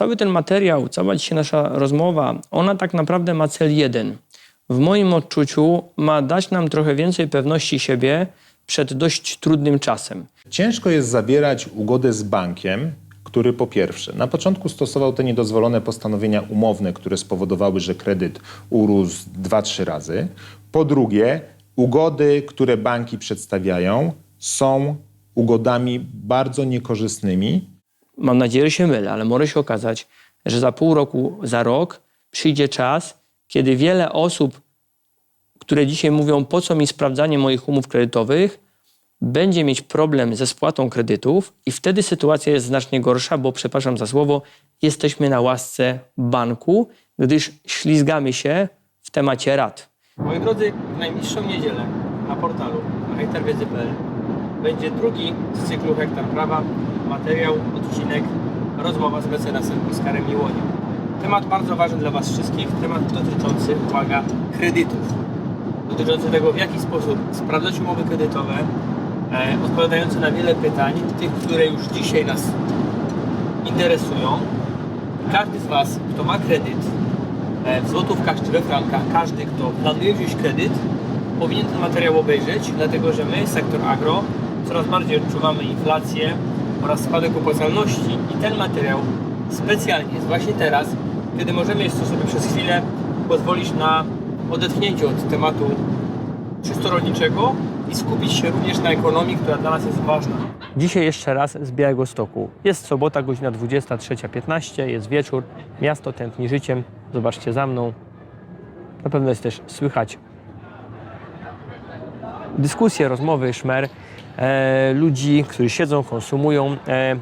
cały ten materiał, cała dzisiaj nasza rozmowa, ona tak naprawdę ma cel jeden. W moim odczuciu ma dać nam trochę więcej pewności siebie przed dość trudnym czasem. Ciężko jest zawierać ugodę z bankiem, który po pierwsze na początku stosował te niedozwolone postanowienia umowne, które spowodowały, że kredyt urósł 2-3 razy. Po drugie, ugody, które banki przedstawiają, są ugodami bardzo niekorzystnymi. Mam nadzieję, że się mylę, ale może się okazać, że za pół roku, za rok przyjdzie czas, kiedy wiele osób, które dzisiaj mówią, po co mi sprawdzanie moich umów kredytowych, będzie mieć problem ze spłatą kredytów i wtedy sytuacja jest znacznie gorsza, bo przepraszam za słowo, jesteśmy na łasce banku, gdyż ślizgamy się w temacie rat. Moi drodzy, w najbliższą niedzielę na portalu hektarwiedzy.pl będzie drugi z cyklu Hektar Prawa, materiał, odcinek, rozmowa z mecenasem Oskarem Miłoniem. Temat bardzo ważny dla Was wszystkich, temat dotyczący, uwaga, kredytów. Dotyczący tego, w jaki sposób sprawdzać umowy kredytowe, e, na wiele pytań, tych, które już dzisiaj nas interesują. Każdy z Was, kto ma kredyt e, w złotówkach czy we frankach, każdy, kto planuje wziąć kredyt, powinien ten materiał obejrzeć, dlatego że my, sektor agro, coraz bardziej odczuwamy inflację oraz spadek opłacalności i ten materiał specjalnie jest właśnie teraz, kiedy możemy jeszcze sobie przez chwilę pozwolić na odetchnięcie od tematu czysto rolniczego i skupić się również na ekonomii, która dla nas jest ważna. Dzisiaj jeszcze raz z Białego Stoku. Jest sobota, godzina 23.15, jest wieczór, miasto tętni życiem. Zobaczcie za mną. Na pewno jest też słychać dyskusje, rozmowy, szmer ludzi, którzy siedzą, konsumują. E,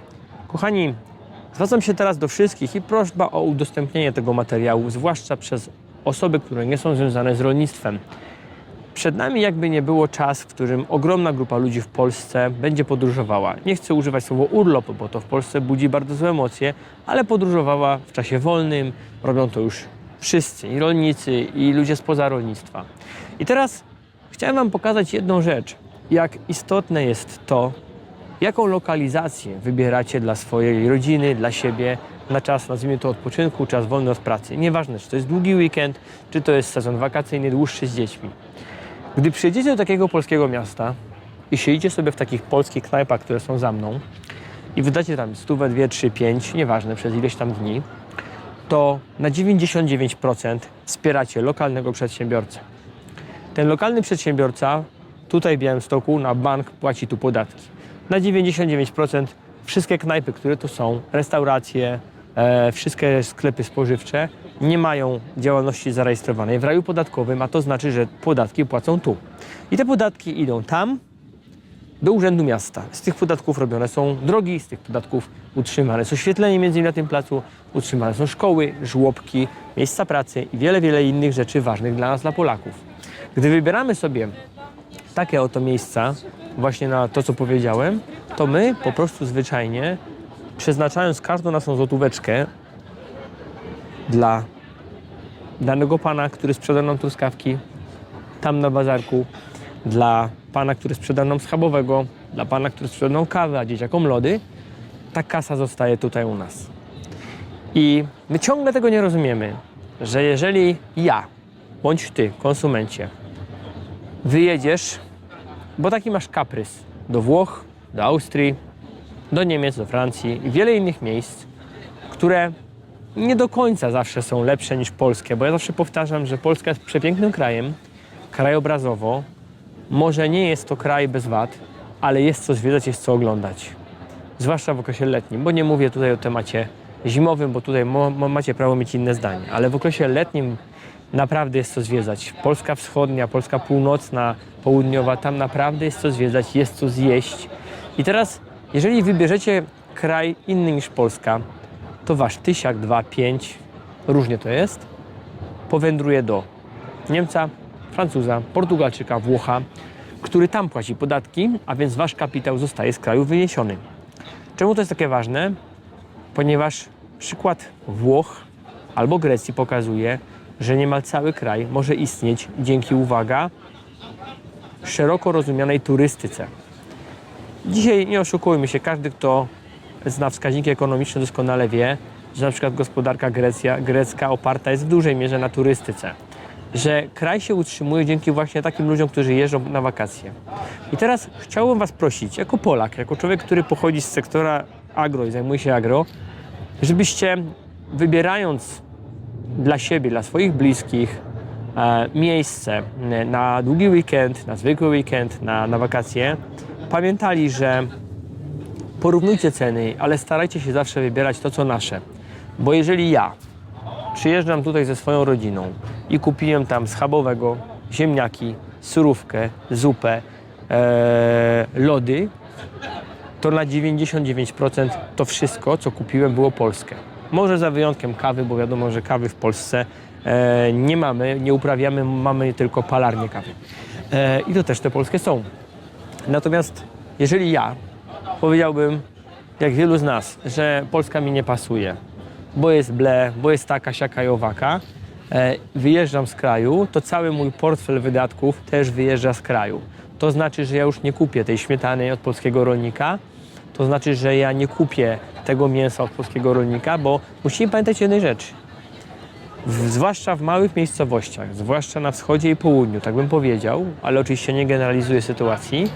kochani, zwracam się teraz do wszystkich i prośba o udostępnienie tego materiału, zwłaszcza przez osoby, które nie są związane z rolnictwem. Przed nami jakby nie było czas, w którym ogromna grupa ludzi w Polsce będzie podróżowała. Nie chcę używać słowa urlop, bo to w Polsce budzi bardzo złe emocje, ale podróżowała w czasie wolnym. Robią to już wszyscy, i rolnicy, i ludzie spoza rolnictwa. I teraz chciałem Wam pokazać jedną rzecz. Jak istotne jest to, jaką lokalizację wybieracie dla swojej rodziny, dla siebie na czas, nazwijmy to odpoczynku, czas wolny od pracy. Nieważne, czy to jest długi weekend, czy to jest sezon wakacyjny, dłuższy z dziećmi. Gdy przyjedziecie do takiego polskiego miasta i siedzicie sobie w takich polskich knajpach, które są za mną i wydacie tam stówę, dwie, trzy, pięć, nieważne, przez ileś tam dni, to na 99% wspieracie lokalnego przedsiębiorcę. Ten lokalny przedsiębiorca tutaj w Białymstoku na bank płaci tu podatki. Na 99% wszystkie knajpy, które tu są, restauracje, e, wszystkie sklepy spożywcze nie mają działalności zarejestrowanej w raju podatkowym, a to znaczy, że podatki płacą tu. I te podatki idą tam, do Urzędu Miasta. Z tych podatków robione są drogi, z tych podatków utrzymane jest oświetlenie między innymi na tym placu, utrzymane są szkoły, żłobki, miejsca pracy i wiele, wiele innych rzeczy ważnych dla nas, dla Polaków. Gdy wybieramy sobie takie oto miejsca, właśnie na to, co powiedziałem, to my po prostu zwyczajnie, przeznaczając każdą naszą złotóweczkę dla danego pana, który sprzeda nam truskawki tam na bazarku, dla pana, który sprzeda nam schabowego, dla pana, który sprzeda nam kawę, a dzieciakom lody, ta kasa zostaje tutaj u nas. I my ciągle tego nie rozumiemy, że jeżeli ja, bądź ty, konsumencie, wyjedziesz, bo taki masz kaprys do Włoch, do Austrii, do Niemiec, do Francji i wiele innych miejsc, które nie do końca zawsze są lepsze niż polskie, bo ja zawsze powtarzam, że Polska jest przepięknym krajem, krajobrazowo. Może nie jest to kraj bez wad, ale jest co zwiedzać, jest co oglądać. Zwłaszcza w okresie letnim, bo nie mówię tutaj o temacie zimowym, bo tutaj macie prawo mieć inne zdanie, ale w okresie letnim naprawdę jest co zwiedzać. Polska wschodnia, Polska północna, południowa, tam naprawdę jest co zwiedzać, jest co zjeść. I teraz, jeżeli wybierzecie kraj inny niż Polska, to wasz tysiak, dwa, pięć, różnie to jest, powędruje do Niemca, Francuza, Portugalczyka, Włocha, który tam płaci podatki, a więc wasz kapitał zostaje z kraju wyniesiony. Czemu to jest takie ważne? Ponieważ przykład Włoch albo Grecji pokazuje, że niemal cały kraj może istnieć dzięki, uwaga, szeroko rozumianej turystyce. Dzisiaj nie oszukujmy się, każdy, kto zna wskaźniki ekonomiczne, doskonale wie, że na przykład gospodarka Grecja, grecka oparta jest w dużej mierze na turystyce. Że kraj się utrzymuje dzięki właśnie takim ludziom, którzy jeżdżą na wakacje. I teraz chciałbym Was prosić, jako Polak, jako człowiek, który pochodzi z sektora agro i zajmuje się agro, żebyście wybierając dla siebie, dla swoich bliskich e, miejsce e, na długi weekend, na zwykły weekend, na, na wakacje, pamiętali, że porównujcie ceny, ale starajcie się zawsze wybierać to, co nasze. Bo jeżeli ja przyjeżdżam tutaj ze swoją rodziną i kupiłem tam schabowego ziemniaki, surówkę, zupę, e, lody, to na 99% to wszystko, co kupiłem, było polskie. Może za wyjątkiem kawy, bo wiadomo, że kawy w Polsce e, nie mamy, nie uprawiamy, mamy tylko palarnię kawy. E, I to też te polskie są. Natomiast jeżeli ja powiedziałbym, jak wielu z nas, że Polska mi nie pasuje, bo jest ble, bo jest taka, siaka i owaka, e, wyjeżdżam z kraju, to cały mój portfel wydatków też wyjeżdża z kraju. To znaczy, że ja już nie kupię tej śmietany od polskiego rolnika, to znaczy, że ja nie kupię tego mięsa od polskiego rolnika, bo musimy pamiętać jednej rzeczy. W, zwłaszcza w małych miejscowościach, zwłaszcza na wschodzie i południu, tak bym powiedział, ale oczywiście nie generalizuję sytuacji.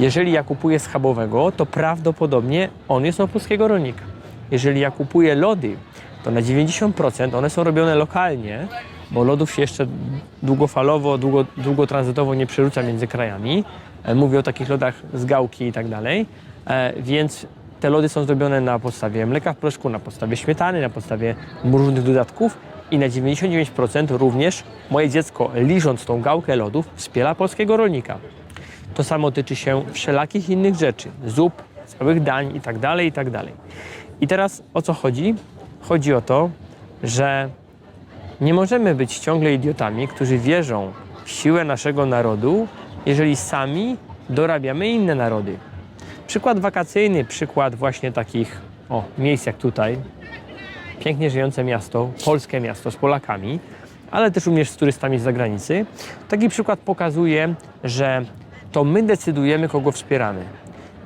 Jeżeli ja kupuję schabowego, to prawdopodobnie on jest od polskiego rolnika. Jeżeli ja kupuję lody, to na 90% one są robione lokalnie, bo lodów się jeszcze długofalowo, długo, długotranzytowo nie przerzuca między krajami. E, Mówię o takich lodach z gałki i tak dalej. E, Więc te lody są zrobione na podstawie mleka w proszku, na podstawie śmietany, na podstawie różnych dodatków i na 99% również moje dziecko, liżąc tą gałkę lodów, wspiera polskiego rolnika. To samo tyczy się wszelakich innych rzeczy, zup, całych dań i tak dalej, i tak. I teraz o co chodzi? Chodzi o to, że nie możemy być ciągle idiotami, którzy wierzą w siłę naszego narodu, jeżeli sami dorabiamy inne narody. Przykład wakacyjny, przykład właśnie takich o, miejsc jak tutaj, pięknie żyjące miasto, polskie miasto z Polakami, ale też również z turystami z zagranicy. Taki przykład pokazuje, że to my decydujemy, kogo wspieramy.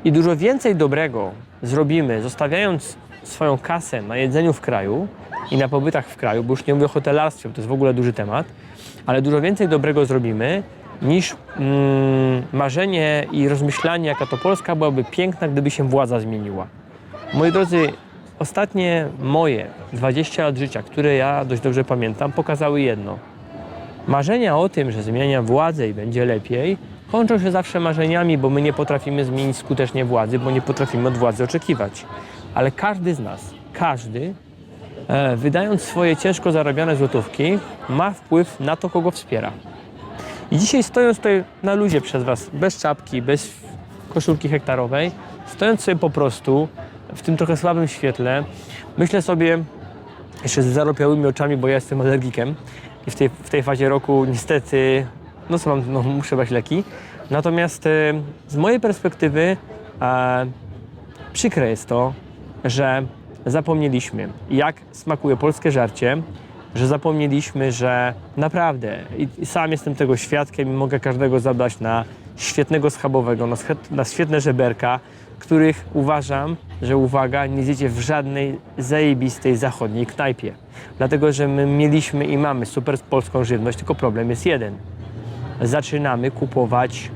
I dużo więcej dobrego zrobimy, zostawiając swoją kasę na jedzeniu w kraju i na pobytach w kraju, bo już nie mówię o hotelarstwie, to jest w ogóle duży temat, ale dużo więcej dobrego zrobimy niż mm, marzenie i rozmyślanie, jaka to Polska byłaby piękna, gdyby się władza zmieniła. Moi drodzy, ostatnie moje 20 lat życia, które ja dość dobrze pamiętam, pokazały jedno. Marzenia o tym, że zmieniam władzę i będzie lepiej, kończą się zawsze marzeniami, bo my nie potrafimy zmienić skutecznie władzy, bo nie potrafimy od władzy oczekiwać. Ale każdy z nas, każdy, e, wydając swoje ciężko zarabiane złotówki, ma wpływ na to, kogo wspiera. I dzisiaj stojąc tutaj na luzie przed Was, bez czapki, bez koszulki hektarowej, stojąc sobie po prostu w tym trochę słabym świetle, myślę sobie, jeszcze z zaropiałymi oczami, bo ja jestem alergikiem i w tej, w tej fazie roku niestety, no co mam, no, muszę brać leki. Natomiast e, z mojej perspektywy e, przykre jest to, że zapomnieliśmy, jak smakuje polskie żarcie, że zapomnieliśmy, że naprawdę, i sam jestem tego świadkiem i mogę każdego zabrać na świetnego schabowego, na świetne żeberka, których uważam, że uwaga, nie zjecie w żadnej zajebistej zachodniej knajpie. Dlatego, że my mieliśmy i mamy super polską żywność, tylko problem jest jeden. Zaczynamy kupować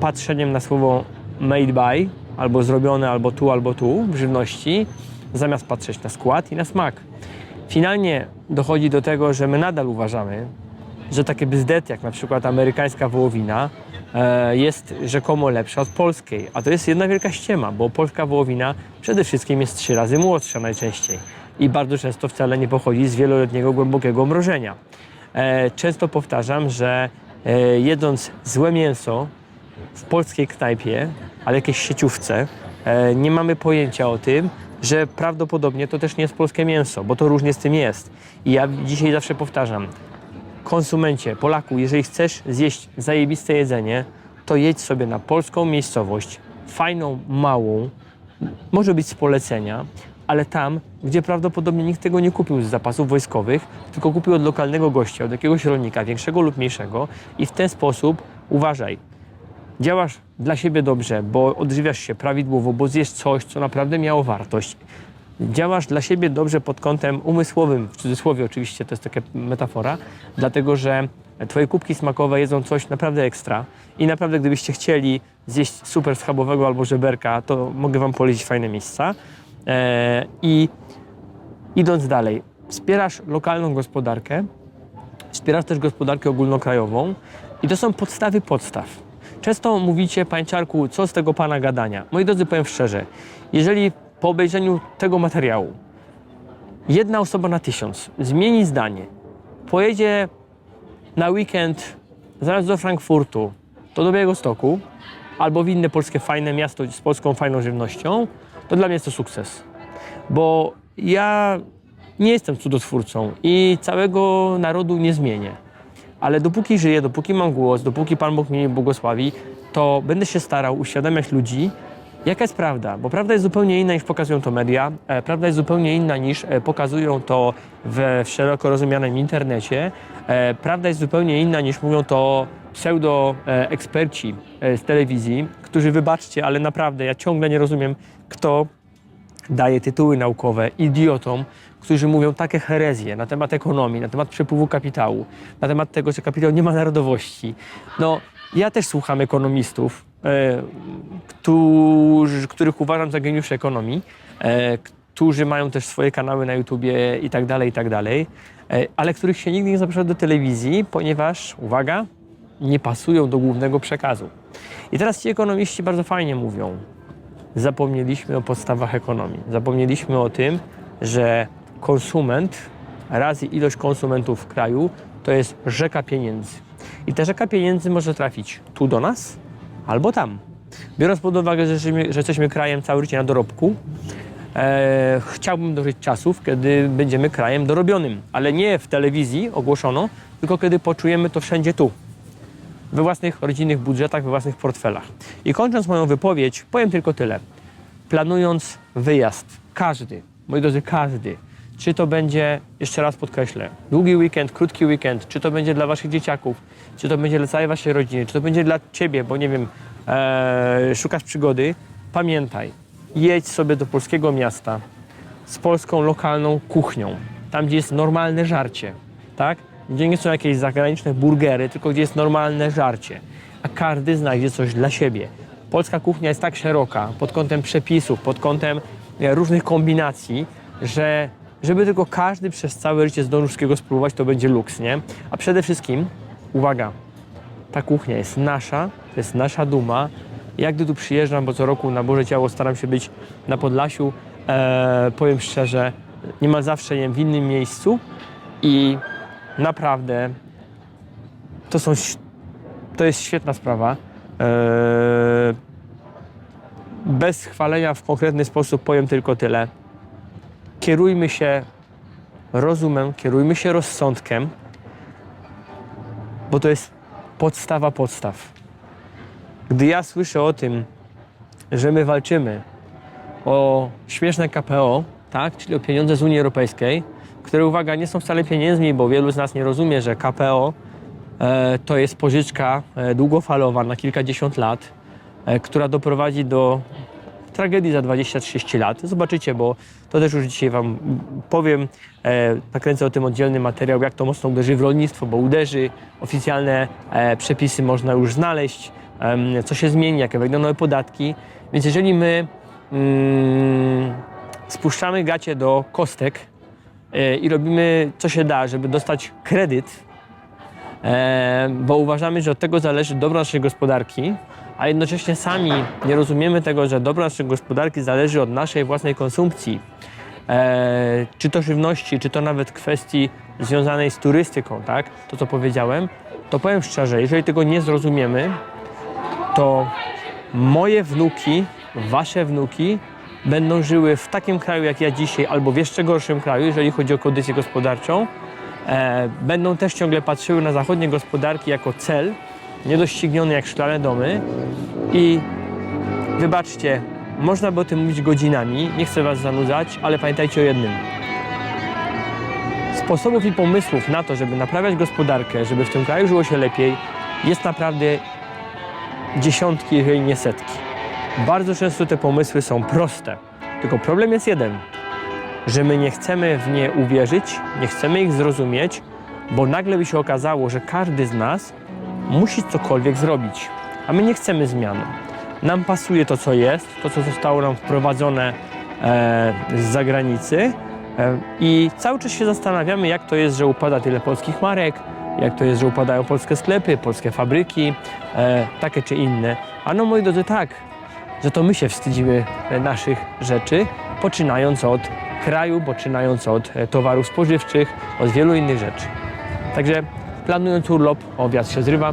patrzeniem na słowo made by, albo zrobione, albo tu, albo tu w żywności, zamiast patrzeć na skład i na smak. Finalnie dochodzi do tego, że my nadal uważamy, że takie bzdety, jak na przykład amerykańska wołowina, e, jest rzekomo lepsza od polskiej. A to jest jedna wielka ściema, bo polska wołowina przede wszystkim jest trzy razy młodsza najczęściej i bardzo często wcale nie pochodzi z wieloletniego głębokiego mrożenia. E, często powtarzam, że e, jedząc złe mięso w polskiej knajpie, ale jakiejś sieciówce, nie mamy pojęcia o tym, że prawdopodobnie to też nie jest polskie mięso, bo to różnie z tym jest. I ja dzisiaj zawsze powtarzam, konsumencie, Polaku, jeżeli chcesz zjeść zajebiste jedzenie, to jedź sobie na polską miejscowość, fajną, małą, może być z polecenia, ale tam, gdzie prawdopodobnie nikt tego nie kupił z zapasów wojskowych, tylko kupił od lokalnego gościa, od jakiegoś rolnika, większego lub mniejszego i w ten sposób uważaj, działasz dla siebie dobrze, bo odżywiasz się prawidłowo, bo zjesz coś, co naprawdę miało wartość. działasz dla siebie dobrze pod kątem umysłowym, w cudzysłowie oczywiście, to jest taka metafora, dlatego że twoje kubki smakowe jedzą coś naprawdę ekstra i naprawdę gdybyście chcieli zjeść super schabowego albo żeberka, to mogę wam polecić fajne miejsca. E, I idąc dalej, wspierasz lokalną gospodarkę, wspierasz też gospodarkę ogólnokrajową i to są podstawy podstaw. Często mówicie, pańczarku, co z tego pana gadania? Moi drodzy, powiem szczerze, jeżeli po obejrzeniu tego materiału jedna osoba na tysiąc zmieni zdanie, pojedzie na weekend zaraz do Frankfurtu, do Białegostoku, albo w inne polskie fajne miasto z polską fajną żywnością, to dla mnie jest to sukces. Bo ja nie jestem cudotwórcą i całego narodu nie zmienię. Ale dopóki żyję, dopóki mam głos, dopóki Pan Bóg mnie błogosławi, to będę się starał uświadamiać ludzi, jaka jest prawda. Bo prawda jest zupełnie inna niż pokazują to media. E, Prawda jest zupełnie inna niż e, pokazują to w szeroko rozumianym internecie. E, Prawda jest zupełnie inna niż mówią to pseudo eksperci e, z telewizji, którzy wybaczcie, ale naprawdę ja ciągle nie rozumiem, kto daje tytuły naukowe idiotom, którzy mówią takie herezje na temat ekonomii, na temat przepływu kapitału, na temat tego, że kapitał nie ma narodowości. No, ja też słucham ekonomistów, e, którzy, których uważam za geniuszy ekonomii, e, którzy mają też swoje kanały na YouTubie i tak dalej, i tak dalej, e, ale których się nigdy nie zaprasza do telewizji, ponieważ, uwaga, nie pasują do głównego przekazu. I teraz ci ekonomiści bardzo fajnie mówią, zapomnieliśmy o podstawach ekonomii. Zapomnieliśmy o tym, że konsument razy ilość konsumentów w kraju to jest rzeka pieniędzy. I ta rzeka pieniędzy może trafić tu do nas albo tam. Biorąc pod uwagę, że jesteśmy, że jesteśmy krajem całe życie na dorobku, e, chciałbym dożyć czasów, kiedy będziemy krajem dorobionym, ale nie w telewizji ogłoszono, tylko kiedy poczujemy to wszędzie tu we własnych rodzinnych budżetach, we własnych portfelach. I kończąc moją wypowiedź, powiem tylko tyle. Planując wyjazd, każdy, moi drodzy, każdy, czy to będzie, jeszcze raz podkreślę, długi weekend, krótki weekend, czy to będzie dla waszych dzieciaków, czy to będzie dla całej waszej rodziny, czy to będzie dla ciebie, bo nie wiem, e, szukasz przygody, pamiętaj, jedź sobie do polskiego miasta z polską lokalną kuchnią, tam gdzie jest normalne żarcie, tak? Gdzie nie są jakieś zagraniczne burgery, tylko gdzie jest normalne żarcie, a każdy znajdzie coś dla siebie. Polska kuchnia jest tak szeroka pod kątem przepisów, pod kątem e, różnych kombinacji, że żeby tylko każdy przez całe życie zdążył wszystkiego spróbować, to będzie luks, nie? A przede wszystkim, uwaga, ta kuchnia jest nasza, to jest nasza duma. Ja gdy tu przyjeżdżam, bo co roku na Boże Ciało staram się być na Podlasiu, e, powiem szczerze, niemal zawsze jem w innym miejscu i naprawdę to są, to jest świetna sprawa. E, bez chwalenia w konkretny sposób powiem tylko tyle. Kierujmy się rozumem, kierujmy się rozsądkiem, bo to jest podstawa podstaw. Gdy ja słyszę o tym, że my walczymy o śmieszne KPO, tak, czyli o pieniądze z Unii Europejskiej, które, uwaga, nie są wcale pieniędzmi, bo wielu z nas nie rozumie, że KPO e, to jest pożyczka e, długofalowa na kilkadziesiąt lat, e, która doprowadzi do tragedii za 20-30 lat. Zobaczycie, bo to też już dzisiaj Wam powiem. E, nakręcę o tym oddzielny materiał, jak to mocno uderzy w rolnictwo, bo uderzy. Oficjalne e, przepisy można już znaleźć, em, co się zmieni, jakie wejdą nowe podatki. Więc jeżeli my mm, spuszczamy gacie do kostek e, i robimy co się da, żeby dostać kredyt, e, bo uważamy, że od tego zależy dobro naszej gospodarki, a jednocześnie sami nie rozumiemy tego, że dobro naszej gospodarki zależy od naszej własnej konsumpcji, e, czy to żywności, czy to nawet kwestii związanej z turystyką, tak? To, co powiedziałem, to powiem szczerze, jeżeli tego nie zrozumiemy, to moje wnuki, wasze wnuki będą żyły w takim kraju jak ja dzisiaj, albo w jeszcze gorszym kraju, jeżeli chodzi o kondycję gospodarczą. E, będą też ciągle patrzyły na zachodnie gospodarki jako cel, niedościgniony jak szklane domy. I wybaczcie, można by o tym mówić godzinami, nie chcę was zanudzać, ale pamiętajcie o jednym. Sposobów i pomysłów na to, żeby naprawiać gospodarkę, żeby w tym kraju żyło się lepiej, jest naprawdę dziesiątki, jeżeli nie setki. Bardzo często te pomysły są proste. Tylko problem jest jeden. że my nie chcemy w nie uwierzyć, nie chcemy ich zrozumieć, bo nagle by się okazało, że każdy z nas musi cokolwiek zrobić, a my nie chcemy zmiany. Nam pasuje to, co jest, to, co zostało nam wprowadzone e, z zagranicy e, i cały czas się zastanawiamy, jak to jest, że upada tyle polskich marek, jak to jest, że upadają polskie sklepy, polskie fabryki, e, takie czy inne. A no moi drodzy, tak, że to my się wstydzimy naszych rzeczy, poczynając od kraju, poczynając od e, towarów spożywczych, od wielu innych rzeczy. Także planując urlop, o wiatr się zrywa,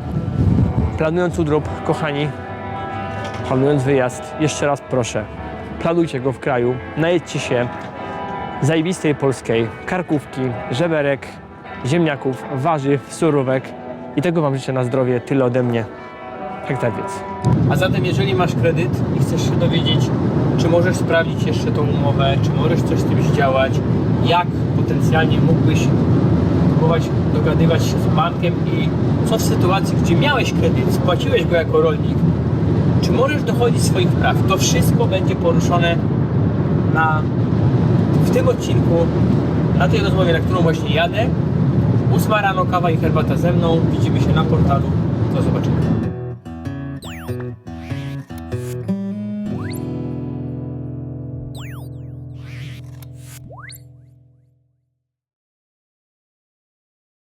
planując urlop, kochani, planując wyjazd, jeszcze raz proszę, planujcie go w kraju, najedźcie się zajebistej polskiej karkówki, żeberek, ziemniaków, warzyw, surówek i tego Wam życzę na zdrowie, tyle ode mnie. Hektawiec. A zatem, jeżeli masz kredyt i chcesz się dowiedzieć, czy możesz sprawdzić jeszcze tą umowę, czy możesz coś z tym zdziałać, jak potencjalnie mógłbyś próbować dogadywać się z bankiem i co w sytuacji, gdzie miałeś kredyt, spłaciłeś go jako rolnik, czy możesz dochodzić swoich praw? To wszystko będzie poruszone na, w tym odcinku, na tej rozmowie, na którą właśnie jadę. Ósma rano, kawa i herbata ze mną. Widzimy się na portalu. Do zobaczenia.